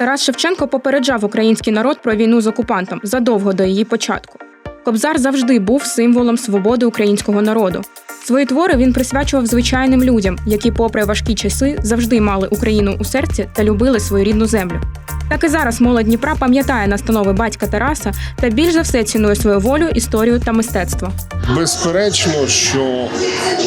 Тарас Шевченко попереджав український народ про війну з окупантом задовго до її початку. Кобзар завжди був символом свободи українського народу. Свої твори він присвячував звичайним людям, які, попри важкі часи, завжди мали Україну у серці та любили свою рідну землю. Так і зараз молодь Дніпра пам'ятає настанови батька Тараса та більш за все цінує свою волю, історію та мистецтво. Безперечно, що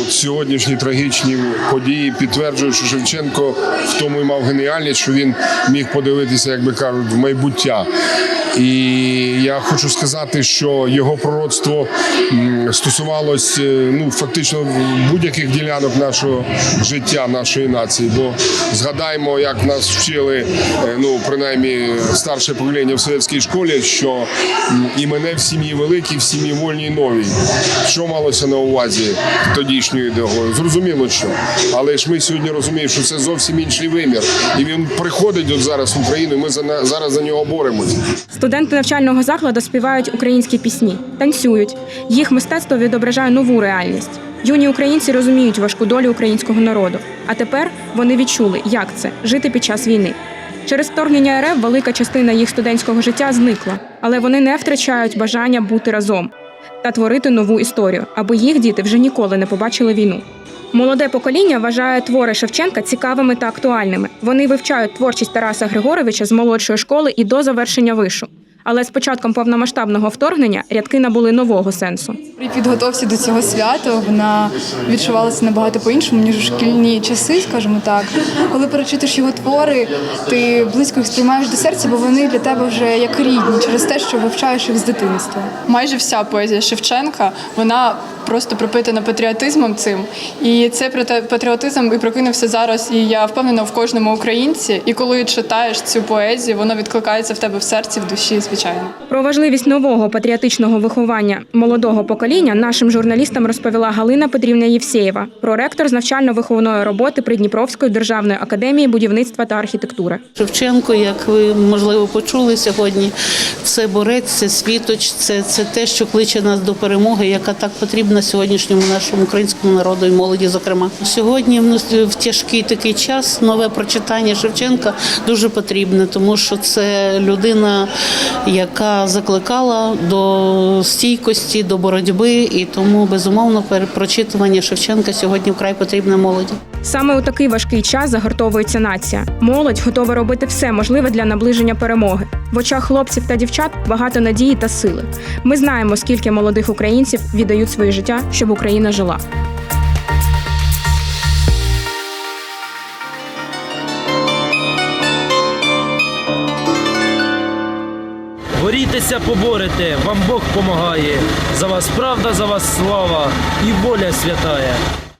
от сьогоднішні трагічні події підтверджують, що Шевченко в тому і мав геніальність, що він міг подивитися, як би кажуть, в майбуття. І я хочу сказати, що його пророцтво стосувалось е, ну фактично будь-яких ділянок нашого життя, нашої нації. Бо згадаємо, як нас вчили, е, ну принаймні старше покоління в совєтській школі, що і мене в сім'ї великій, в сім'ї вольній новій. Що малося на увазі тодішньою ідеологією? Зрозуміло, що. Але ж ми сьогодні розуміємо, що це зовсім інший вимір. І він приходить от зараз в Україну, і ми за зараз за нього боремося. Студенти навчального закладу співають українські пісні, танцюють. Їх мистецтво відображає нову реальність. Юні українці розуміють важку долю українського народу. А тепер вони відчули, як це жити під час війни. Через вторгнення РФ велика частина їх студентського життя зникла, але вони не втрачають бажання бути разом та творити нову історію, аби їх діти вже ніколи не побачили війну. Молоде покоління вважає твори Шевченка цікавими та актуальними. Вони вивчають творчість Тараса Григоровича з молодшої школи і до завершення вишу. Але з початком повномасштабного вторгнення рядки набули нового сенсу. При підготовці до цього свята вона відчувалася набагато по-іншому, ніж у шкільні часи, скажімо так. Коли перечитуєш його твори, ти близько їх сприймаєш до серця, бо вони для тебе вже як рідні через те, що вивчаєш їх з дитинства. майже вся поезія Шевченка вона просто пропитана патріотизмом цим. І цей проте- патріотизм і прокинувся зараз. І я впевнена в кожному українці. І коли читаєш цю поезію, воно відкликається в тебе в серці, в душі, звичайно. Про важливість нового патріотичного виховання молодого покоління нашим журналістам розповіла Галина Петрівна Євсєєва, проректор з навчально-виховної роботи Придніпровської державної академії будівництва та архітектури. Шевченко, як ви можливо почули сьогодні, це борець, це світоч, це, це те, що кличе нас до перемоги, яка так потрібна сьогоднішньому нашому українському народу і молоді. Зокрема, сьогодні в тяжкий такий час нове прочитання Шевченка дуже потрібне, тому що це людина, яка закликала до стійкості, до боротьби, і тому безумовно пере- прочитування Шевченка сьогодні вкрай потрібне молоді. Саме у такий важкий час загортовується нація. Молодь готова робити все можливе для наближення перемоги. В очах хлопців та дівчат багато надії та сили. Ми знаємо, скільки молодих українців віддають своє життя, щоб Україна жила. Борітеся, поборете, вам Бог помагає. За вас правда, за вас слава і воля святая.